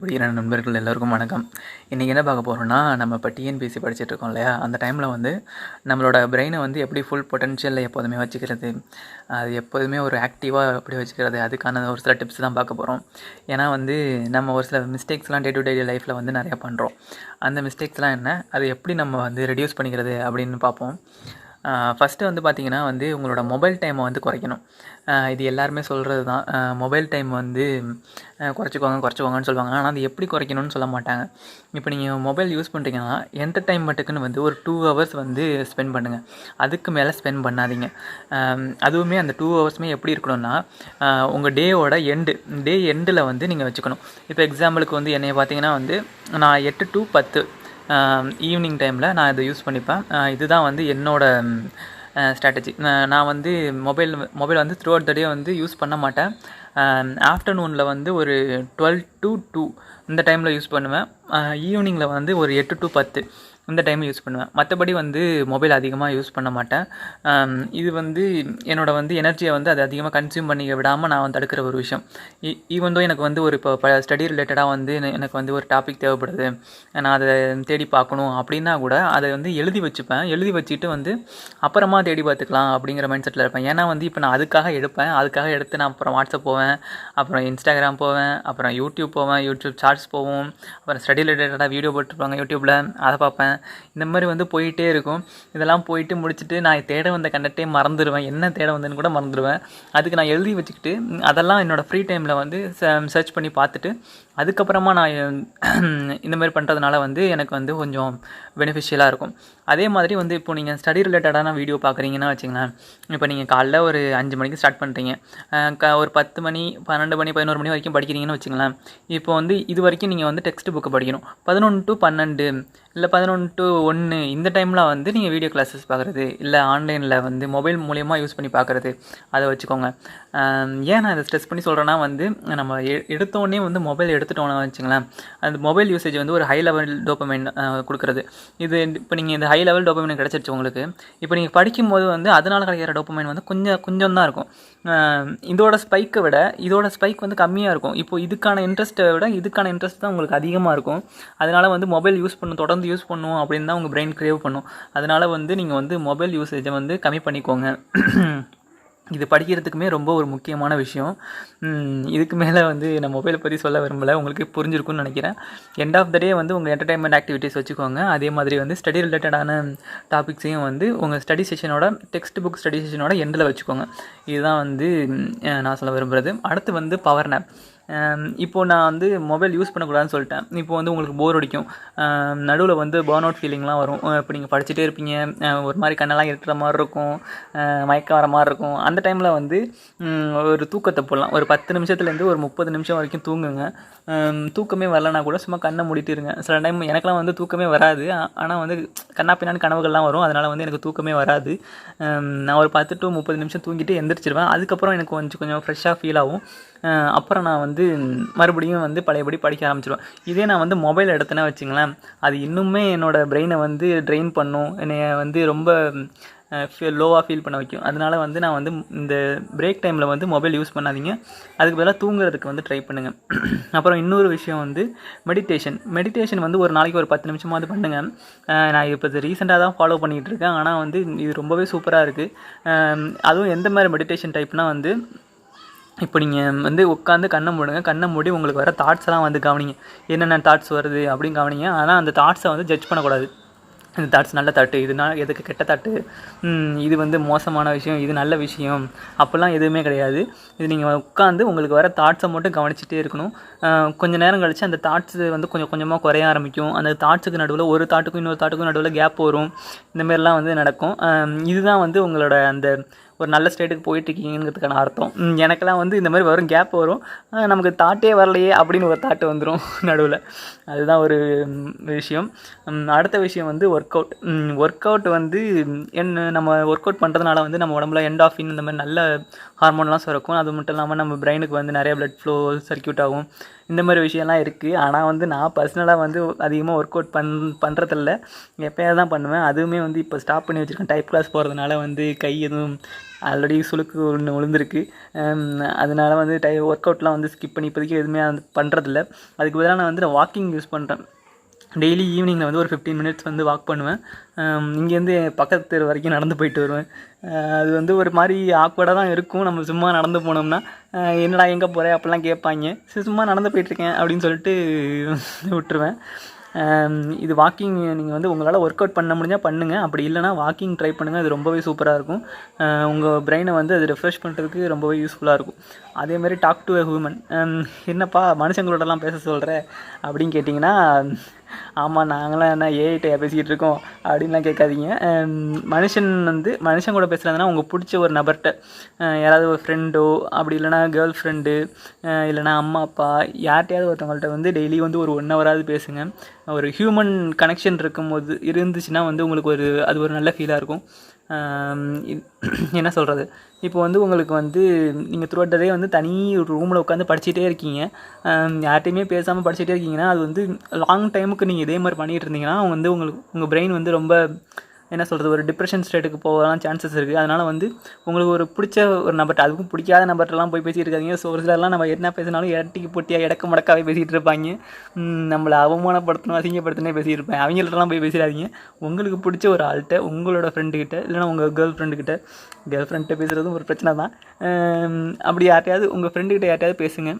உயிரான நண்பர்கள் எல்லோருக்கும் வணக்கம். இன்றைக்கி என்ன பார்க்க போகிறோம்னா நம்ம இப்போ டிஎன்பிஎஸ்சி படிச்சுட்டு இருக்கோம் இல்லையா? அந்த டைமில் வந்து நம்மளோட பிரெயினை வந்து எப்படி ஃபுல் பொட்டன்ஷியலில் எப்போதுமே வச்சுக்கிறது அது எப்போதுமே ஒரு ஆக்டிவாக எப்படி வச்சுக்கிறது அதுக்கான ஒரு சில டிப்ஸ் தான் பார்க்க போகிறோம் ஏன்னா வந்து நம்ம ஒரு சில மிஸ்டேக்ஸ்லாம் டே டு டே லைஃப்பில் வந்து நிறையா பண்ணுறோம் அந்த மிஸ்டேக்ஸ்லாம் என்ன? அது எப்படி நம்ம வந்து ரெடியூஸ் பண்ணிக்கிறது அப்படின்னு பார்ப்போம். ஃபஸ்ட்டு வந்து பார்த்திங்கன்னா வந்து உங்களோட மொபைல் டைமை வந்து குறைக்கணும். இது எல்லாருமே சொல்கிறது தான். மொபைல் டைம் வந்து குறைச்சிக்கோங்க குறைச்சிக்கோங்கன்னு சொல்லுவாங்க. ஆனால் அது எப்படி குறைக்கணும்னு சொல்ல மாட்டாங்க. இப்போ நீங்கள் மொபைல் யூஸ் பண்ணுறீங்கன்னா என்டர்டைன்மெண்ட்டுக்குன்னு வந்து ஒரு டூ ஹவர்ஸ் வந்து ஸ்பெண்ட் பண்ணுங்கள் அதுக்கு மேலே ஸ்பெண்ட் பண்ணாதீங்க. அதுவுமே அந்த டூ ஹவர்ஸுமே எப்படி இருக்கணும்னா உங்கள் டேயோட எண்டு டே எண்டில் வந்து நீங்கள் வச்சுக்கணும். இப்போ எக்ஸாம்பிளுக்கு வந்து என்னைய பார்த்தீங்கன்னா வந்து நான் எட்டு டு பத்து ஈவினிங் டைமில் நான் இதை யூஸ் பண்ணிப்பேன். இதுதான் வந்து என்னோடய ஸ்ட்ராட்டஜி நான் வந்து மொபைல் மொபைல் வந்து த்ரூ அவுட் த டே வந்து யூஸ் பண்ண மாட்டேன். ஆஃப்டர்நூனில் வந்து ஒரு டுவெல் டு டூ இந்த டைமில் யூஸ் பண்ணுவேன். ஈவினிங்கில் வந்து ஒரு எட்டு டு பத்து. இந்த டைமில் யூஸ் பண்ணுவேன். மற்றபடி வந்து மொபைல் அதிகமாக யூஸ் பண்ண மாட்டேன். இது வந்து என்னோட வந்து எனர்ஜியை வந்து அது அதிகமாக கன்சியூம் பண்ணிக்க விடாமல் நான் வந்து தடுக்கிற ஒரு விஷயம். E, ஈவன் தோ எனக்கு வந்து ஒரு இப்போ ஸ்டடி ரிலேட்டடாக வந்து எனக்கு வந்து ஒரு டாபிக் தேவைப்படுது நான் அதை தேடி பார்க்கணும் அப்படின்னா கூட அதை வந்து எழுதி வச்சுப்பேன். எழுதி வச்சுட்டு வந்து அப்புறமா தேடி பார்த்துக்கலாம் அப்படிங்கிற மைண்ட் செட்டில் இருப்பேன். ஏன்னா வந்து இப்போ நான் அதுக்காக எடுப்பேன். அதுக்காக எடுத்து நான் அப்புறம் வாட்ஸ்அப் போவேன் அப்புறம் இன்ஸ்டாகிராம் போவேன் அப்புறம் யூடியூப் போவேன் யூடியூப் சார்ட்ஸ் போவோம் அப்புறம் ஸ்டடி ரிலேட்டடாக வீடியோ போட்டுருப்பாங்க யூடியூப்பில் அதை பார்ப்பேன். இந்த மாதிரி வந்து போயிட்டே இருக்கும். இதெல்லாம் போயிட்டு முடிச்சுட்டு நான் தேட வந்த கண்டக்டே மறந்துடுவேன் என்ன தேட வந்தேன்னு கூட மறந்துடுவேன் அதுக்கு நான் எழுதி வச்சுக்கிட்டு அதெல்லாம் என்னோடய ஃப்ரீ டைமில் வந்து சர்ச் பண்ணி பார்த்துட்டு அதுக்கப்புறமா நான் இந்த மாதிரி பண்ணுறதுனால வந்து எனக்கு வந்து கொஞ்சம் பெனிஃபிஷியலாக இருக்கும். அதே மாதிரி வந்து இப்போ நீங்கள் ஸ்டடி ரிலேட்டடான வீடியோ பார்க்குறீங்கன்னா வச்சுங்களேன் இப்போ நீங்கள் காலைல ஒரு அஞ்சு மணிக்கு ஸ்டார்ட் பண்ணுறீங்க க ஒரு பத்து மணி பன்னெண்டு மணி பதினோரு மணி வரைக்கும் படிக்கிறீங்கன்னு வச்சுங்களேன் இப்போ வந்து இது வரைக்கும் நீங்கள் வந்து டெக்ஸ்ட் புக்கு படிக்கணும். பதினொன்று டு பன்னெண்டு இல்லை பதினொன்று டு ஒன்று இந்த டைமில் வந்து நீங்கள் வீடியோ கிளாஸஸ் பார்க்குறது இல்லை ஆன்லைனில் வந்து மொபைல் மூலயமா யூஸ் பண்ணி பார்க்குறது அதை வச்சுக்கோங்க. ஏன் நான் இதை ஸ்ட்ரெஸ் பண்ணி சொல்கிறேன்னா வந்து நம்ம எ- எடுத்தோடனே வந்து மொபைல் எடுத்துட்டோம்னா வச்சுங்களேன் அந்த மொபைல் யூசேஜ் வந்து ஒரு ஹை லெவல் டோப்பமைன் கொடுக்குறது. இது இப்போ நீங்கள் இந்த ஹை லெவல் டோப்பமைன் கிடச்சிருச்சு உங்களுக்கு இப்போ நீங்கள் படிக்கும்போது வந்து அதனால் கிடைக்கிற டோப்பமைன் வந்து கொஞ்சம் கொஞ்சம் தான் இருக்கும் இதோட ஸ்பைக்கை விட இதோட ஸ்பைக் வந்து கம்மியாக இருக்கும். இப்போ இதுக்கான இன்ட்ரெஸ்ட்டை விட இதுக்கான இன்ட்ரெஸ்ட் தான் உங்களுக்கு அதிகமாக இருக்கும். அதனால் வந்து மொபைல் யூஸ் பண்ண தொடர்ந்து யூஸ் பண்ணுவோம் அப்படின்னு தான் உங்கள் பிரெயின் க்ரேவ் பண்ணும். அதனால் வந்து நீங்கள் வந்து மொபைல் யூசேஜை வந்து கம்மி பண்ணிக்கோங்க. இது படிக்கிறதுக்குமே ரொம்ப ஒரு முக்கியமான விஷயம். இதுக்கு மேலே வந்து நான் மொபைலை பற்றி சொல்ல விரும்பலை. உங்களுக்கு புரிஞ்சிருக்கும்னு நினைக்கிறேன். எண்ட் ஆஃப் த டே வந்து உங்கள் என்டர்டைன்மெண்ட் ஆக்டிவிட்டீஸ் வச்சுக்கோங்க. அதே மாதிரி வந்து ஸ்டடி ரிலேட்டடான டாபிக்ஸையும் வந்து உங்கள் ஸ்டடி செஷனோட டெக்ஸ்ட் புக் ஸ்டடி செஷனோட எண்டில் வச்சுக்கோங்க. இதுதான் வந்து நான் சொல்ல விரும்புகிறது அடுத்து வந்து பவர் நேப் இப்போது நான் வந்து மொபைல் யூஸ் பண்ணக்கூடாதுன்னு சொல்லிட்டேன். இப்போ வந்து உங்களுக்கு போர் அடிக்கும். நடுவில் வந்து பேர்ன் அவுட் ஃபீலிங்லாம் வரும். இப்போ நீங்கள் படிச்சுட்டே இருப்பீங்க. ஒரு மாதிரி கண்ணெல்லாம் இருக்கிற மாதிரி இருக்கும். மயக்கம் வர மாதிரி இருக்கும். அந்த டைமில் வந்து ஒரு தூக்கத்தை போடலாம். ஒரு பத்து நிமிஷத்துலேருந்து ஒரு முப்பது நிமிஷம் வரைக்கும் தூங்குங்க. தூக்கமே வரலனா கூட சும்மா கண்ணை மூடிட்டு இருங்க. சில டைம் எனக்கெல்லாம் வந்து தூக்கமே வராது. ஆனால் வந்து கண்ணா பின்னான்னு கனவுகள்லாம் வரும். அதனால் வந்து எனக்கு தூக்கமே வராது. நான் ஒரு பத்து டு முப்பது நிமிஷம் தூங்கிட்டு எந்திரிச்சிருவேன். அதுக்கப்புறம் எனக்கு கொஞ்சம் கொஞ்சம் ஃப்ரெஷ்ஷாக ஃபீல் ஆகும். அப்புறம் நான் வந்து மறுபடியும் வந்து பழையபடி படிக்க ஆரம்பிச்சிடுவேன் இதே நான் வந்து மொபைல் எடுத்தேன்னா வச்சுங்களேன் அது இன்னுமே என்னோடய பிரெயினை வந்து ட்ரெயின் பண்ணும். என்னைய வந்து ரொம்ப லோவாக ஃபீல் பண்ண வைக்கும். அதனால் வந்து நான் வந்து இந்த பிரேக் டைமில் வந்து மொபைல் யூஸ் பண்ணாதீங்க. அதுக்கு பதிலாக தூங்குறதுக்கு வந்து ட்ரை பண்ணுங்கள் அப்புறம் இன்னொரு விஷயம் வந்து மெடிடேஷன் மெடிடேஷன் வந்து ஒரு நாளைக்கு ஒரு பத்து நிமிஷமாவது பண்ணுங்கள் நான் இப்போ இது ரீசெண்டாக தான் ஃபாலோ பண்ணிகிட்டு இருக்கேன். ஆனால் வந்து இது ரொம்பவே சூப்பராக இருக்குது அதுவும் எந்த மாதிரி மெடிடேஷன் டைப்னால் வந்து இப்போ நீங்கள் வந்து உட்காந்து கண்ணை மூடுங்க கண்ணை மூடி உங்களுக்கு வர தாட்ஸ் எல்லாம் வந்து கவனிங்க. என்னென்ன தாட்ஸ் வருது அப்படின்னு கவனிங்க. ஆனால் அந்த தாட்ஸை வந்து ஜட்ஜ் பண்ணக்கூடாது. இந்த தாட்ஸ் நல்ல தாட்டு இது எதுக்கு கெட்ட தாட்டு? இது வந்து மோசமான விஷயம் இது நல்ல விஷயம். அப்போல்லாம் எதுவுமே கிடையாது. இது நீங்கள் உட்காந்து உங்களுக்கு வர தாட்ஸை மட்டும் கவனிச்சிட்டே இருக்கணும். கொஞ்சம் கொஞ்ச நேரம் கழித்து அந்த தாட்ஸ் வந்து கொஞ்சம் கொஞ்சமாக குறைய ஆரம்பிக்கும். அந்த தாட்ஸுக்கு நடுவில் ஒரு தாட்டுக்கும் இன்னொரு தாட்டுக்கும் நடுவில் கேப் வரும். இந்தமாரிலாம் வந்து நடக்கும். இதுதான் வந்து உங்களோட அந்த ஒரு நல்ல ஸ்டேட்டுக்கு போயிட்டுருக்கீங்கிறதுக்கான அர்த்தம். எனக்கெல்லாம் வந்து இந்த மாதிரி வரும் கேப் வரும். நமக்கு தாட்டே வரலையே அப்படின்னு ஒரு தாட்டு வந்துடும் நடுவில். அதுதான் ஒரு விஷயம். அடுத்த விஷயம் வந்து ஒர்க் அவுட் ஒர்க் அவுட் வந்து என்ன நம்ம ஒர்க் அவுட் பண்ணுறதுனால வந்து நம்ம உடம்புல என்டாஃபின் இந்த மாதிரி நல்ல ஹார்மோன்லாம் சுரக்கும். அது மட்டும் இல்லாமல் நம்ம பிரெயினுக்கு வந்து நிறைய ப்ளட் ஃப்ளோ சர்க்யூட் ஆகும். இந்த மாதிரி விஷயம்லாம் இருக்குது ஆனால் வந்து நான் பர்சனலாக வந்து அதிகமாக ஒர்க் அவுட் பண் பண்ணுறதில்ல எப்போயாவது தான் பண்ணுவேன். அதுவுமே வந்து இப்போ ஸ்டாப் பண்ணி வச்சுருக்கேன். டைப் கிளாஸ் போகிறதுனால வந்து கை எதுவும் ஆல்ரெடி சுளுக்கு ஒன்று விழுந்திருக்கு. அதனால வந்து டை ஒர்க் அவுட்லாம் வந்து ஸ்கிப் பண்ணி இப்போதைக்கு எதுவுமே பண்ணுறதில்ல அதுக்கு பதிலாக நான் வந்து நான் வாக்கிங் யூஸ் பண்ணுறேன் டெய்லி ஈவினிங்கில் வந்து ஒரு ஃபிஃப்டீன் மினிட்ஸ் வந்து வாக் பண்ணுவேன். இங்கேருந்து பக்கத்து தெரு வரைக்கும் நடந்து போயிட்டு வருவேன். அது வந்து ஒரு மாதிரி ஆக்வர்டாக தான் இருக்கும். நம்ம சும்மா நடந்து போனோம்னா என்னடா எங்கே போகிற அப்படிலாம் கேட்பாங்க. சரி சும்மா நடந்து போயிட்டுருக்கேன் அப்படின்னு சொல்லிட்டு விட்டுருவேன். இது வாக்கிங் நீங்கள் வந்து உங்களால் ஒர்க் அவுட் பண்ண முடிஞ்சால் பண்ணுங்கள் அப்படி இல்லைனா வாக்கிங் ட்ரை பண்ணுங்கள் அது ரொம்பவே சூப்பராக இருக்கும். உங்கள் பிரெயினை வந்து அது ரெஃப்ரெஷ் பண்ணுறதுக்கு ரொம்பவே யூஸ்ஃபுல்லாக இருக்கும். அதே மாதிரி டாக் டு அ ஹூமன் என்னப்பா மனுஷங்களோடலாம் பேச சொல்கிற அப்படின்னு கேட்டிங்கன்னா ஆமாம் நாங்களாம் என்ன ஏஐட்டையாக பேசிக்கிட்டு இருக்கோம். அப்படின்லாம் கேட்காதீங்க. மனுஷன் வந்து மனுஷன் கூட பேசுகிறதுனா உங்களுக்கு பிடிச்ச ஒரு நபர்கிட்ட யாராவது ஒரு ஃப்ரெண்டோ அப்படி இல்லைனா கேர்ள் ஃப்ரெண்டு இல்லைனா அம்மா அப்பா யார்கிட்டையாவது ஒருத்தவங்கள்ட்ட வந்து டெய்லி வந்து ஒரு ஒன் ஹவராவது பேசுங்க. ஒரு ஹியூமன் கனெக்ஷன் இருக்கும்போது இருந்துச்சுன்னா வந்து உங்களுக்கு ஒரு அது ஒரு நல்ல ஃபீலாக இருக்கும். என்ன சொல்கிறது இப்போ வந்து உங்களுக்கு வந்து நீங்கள் த்ரூ டே வந்து தனி ஒரு ரூமில் உட்காந்து படிச்சுட்டே இருக்கீங்க. யார்ட்டையுமே யார்கிட்டையுமே பேசாமல் படிச்சுட்டே இருக்கீங்கன்னா அது வந்து லாங் டைமுக்கு நீங்கள் இதே மாதிரி பண்ணிகிட்டு இருந்தீங்கன்னா வந்து உங்களுக்கு உங்கள் பிரெயின் வந்து ரொம்ப என்ன சொல்கிறது ஒரு டிப்ரெஷன் ஸ்டேட்டுக்கு போகலாம் சான்சஸ் இருக்குது அதனால் வந்து உங்களுக்கு ஒரு பிடிச்ச ஒரு நம்பர் அதுக்கும் பிடிக்காத நபர்கிட்டலாம் போய் பேசியிருக்காதிங்க ஸோ ஒரு சிலர்லாம் நம்ம என்ன பேசினாலும் இரட்டிக்கு போட்டியாக இடக்க மடக்காவே பேசிகிட்டு இருப்பாங்க. நம்மளை அவமானப்படுத்தணும் அசிங்கப்படுத்தினே பேசியிருப்பேன் இருப்பேன். அவங்கள்ட்டலாம் போய் பேசிடாதீங்க. உங்களுக்கு பிடிச்ச ஒரு ஆள்கிட்ட உங்களோட ஃப்ரெண்டுக்கிட்ட இல்லைனா உங்கள் கேர்ள் ஃப்ரெண்டுக்கிட்ட கேர்ள் ஃப்ரெண்ட்டை பேசுகிறதும் ஒரு பிரச்சனை தான். அப்படி யார்ட்டையாவது உங்கள் ஃப்ரெண்டுக்கிட்ட யார்ட்டையாவது பேசுங்க.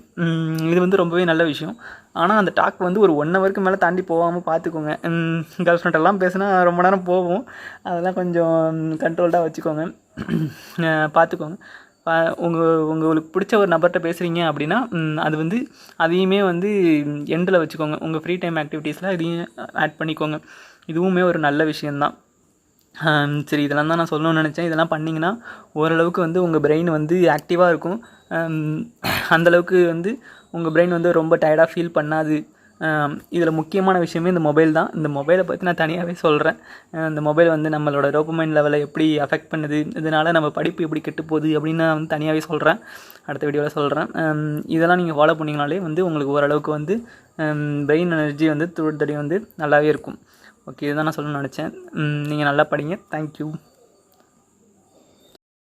இது வந்து ரொம்பவே நல்ல விஷயம். ஆனால் அந்த டாக் வந்து ஒரு ஒன் ஹவருக்கு மேலே தாண்டி போகாமல் பார்த்துக்கோங்க கேர்ள் ஃப்ரெண்டெல்லாம் பேசினா ரொம்ப நேரம் போவோம் அதெல்லாம் கொஞ்சம் கண்ட்ரோல்டாக வச்சுக்கோங்க. பார்த்துக்கோங்க உங்கள் உங்களுக்கு பிடிச்ச ஒரு நபர்கிட்ட பேசுகிறீங்க அப்படின்னா அது வந்து அதையுமே வந்து எண்டில் வச்சுக்கோங்க. உங்கள் ஃப்ரீ டைம் ஆக்டிவிட்டீஸில் இதையும் ஆட் பண்ணிக்கோங்க. இதுவுமே ஒரு நல்ல விஷயந்தான் சரி இதெல்லாம் தான் நான் சொல்லணும்னு நினச்சேன். இதெல்லாம் பண்ணிங்கன்னா ஓரளவுக்கு வந்து உங்கள் பிரெயின் வந்து ஆக்டிவாக இருக்கும். அந்தளவுக்கு வந்து உங்கள் பிரெயின் வந்து ரொம்ப டயர்டாக ஃபீல் பண்ணாது. இதில் முக்கியமான விஷயமே இந்த மொபைல் தான். இந்த மொபைலை பற்றி நான் தனியாகவே சொல்கிறேன் இந்த மொபைல் வந்து நம்மளோட டோப்பமைன் லெவலை எப்படி அஃபெக்ட் பண்ணுது இதனால் நம்ம படிப்பு எப்படி கெட்டு போகுது அப்படின்னு நான் வந்து தனியாகவே சொல்கிறேன் அடுத்த வீடியோவில் சொல்கிறேன் இதெல்லாம் நீங்கள் ஃபாலோ பண்ணிங்கனாலே வந்து உங்களுக்கு ஓரளவுக்கு வந்து பிரெயின் எனர்ஜி வந்து த்ரூ தடி வந்து நல்லாவே இருக்கும். ஓகே இதுதான் நான் சொல்லணும்னு நினச்சேன். நீங்கள் நல்லா படிங்க. தேங்க்யூ